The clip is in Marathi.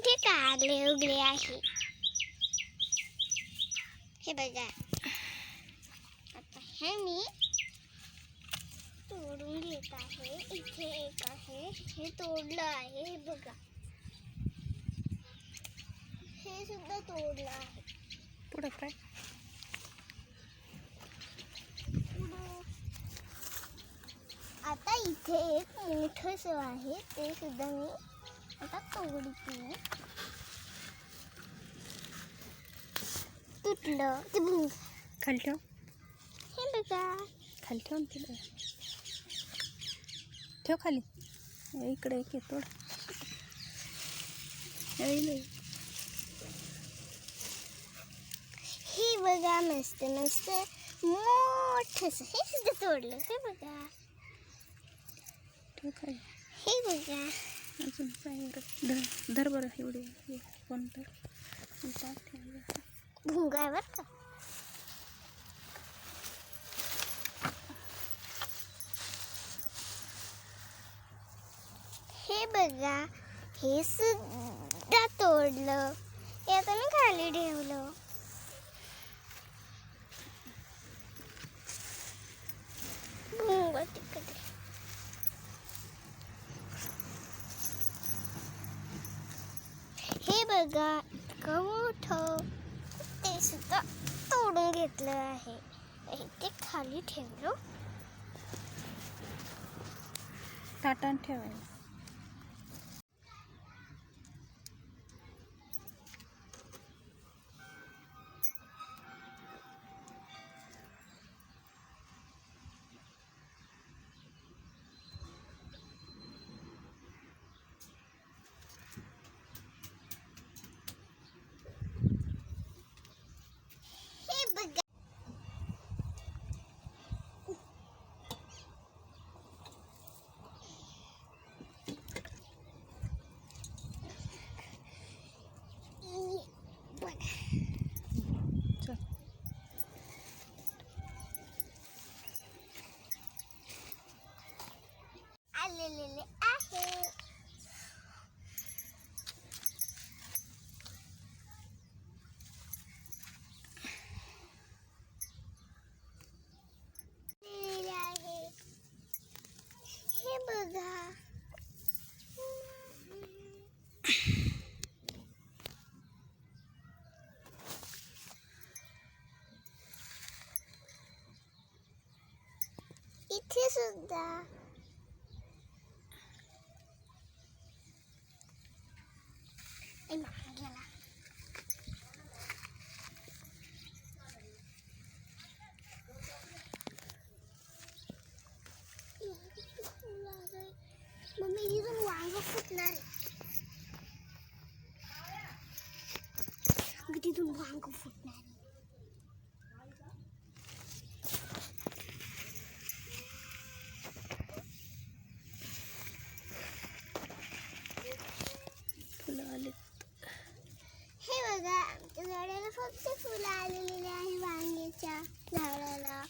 कारले उगले आहे. हे बघा. आता हे मी तोडून घेत आहे. इथे एक आहे. हे तोडलं आहे. हे बघा. हे सुद्धा तोडलं आहे. पुढं काय? आता इथे एक मोठस आहे. ते सुद्धा मी आता तोडते. तुटलं. ते भुंग खाली ठेव. हे बघा. खाली ठेव ना तिला. ठेव खाली. हे इकडे एक तोड. हे. हे बघा मस्त मस्त मोठस. हे सुद्धा तोडलं. हे बघा. ठेव खाली. हे बघा. अजून काय बरं धर धर बरं एवढे हे कोण तर. भोग आहे भुंगावर का? हे बघा हे सुद्धा तोडलं. हे आता मी खाली ठेवलं भुंग तिकडे हे बघा इतकं मोठं. ते सुद्धा तोडून घेतलं आहे. ते खाली ठेवलं. ताटान ठेवायला इथे सुद्धा ए मागे गेला मम्मी तिथून वांग फुटणार आहे. अगं, तिथून वांग फुटणार झाडाला फक्त फुलं आलेली आहे वांग्याच्या झाडाला.